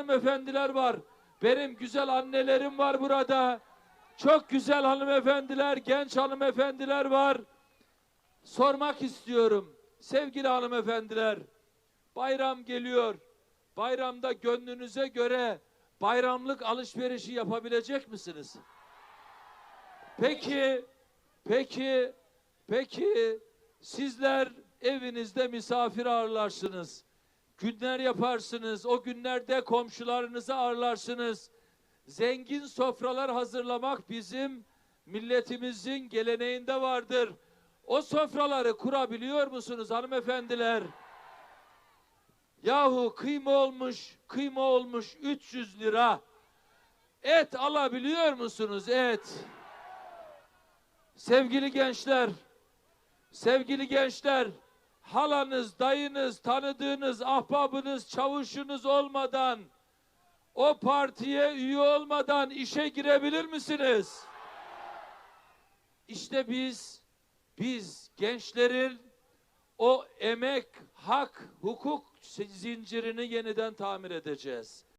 hanımefendiler var. Benim güzel annelerim var burada. Çok güzel hanımefendiler, genç hanımefendiler var. Sormak istiyorum. Sevgili hanımefendiler, bayram geliyor. Bayramda gönlünüze göre bayramlık alışverişi yapabilecek misiniz? Peki, peki, peki sizler evinizde misafir ağırlarsınız. Günler yaparsınız. O günlerde komşularınızı ağırlarsınız. Zengin sofralar hazırlamak bizim milletimizin geleneğinde vardır. O sofraları kurabiliyor musunuz hanımefendiler? Yahu kıyma olmuş, kıyma olmuş 300 lira. Et alabiliyor musunuz et? Sevgili gençler, sevgili gençler, halanız, dayınız, tanıdığınız, ahbabınız, çavuşunuz olmadan, o partiye üye olmadan işe girebilir misiniz? İşte biz, biz gençlerin o emek, hak, hukuk zincirini yeniden tamir edeceğiz.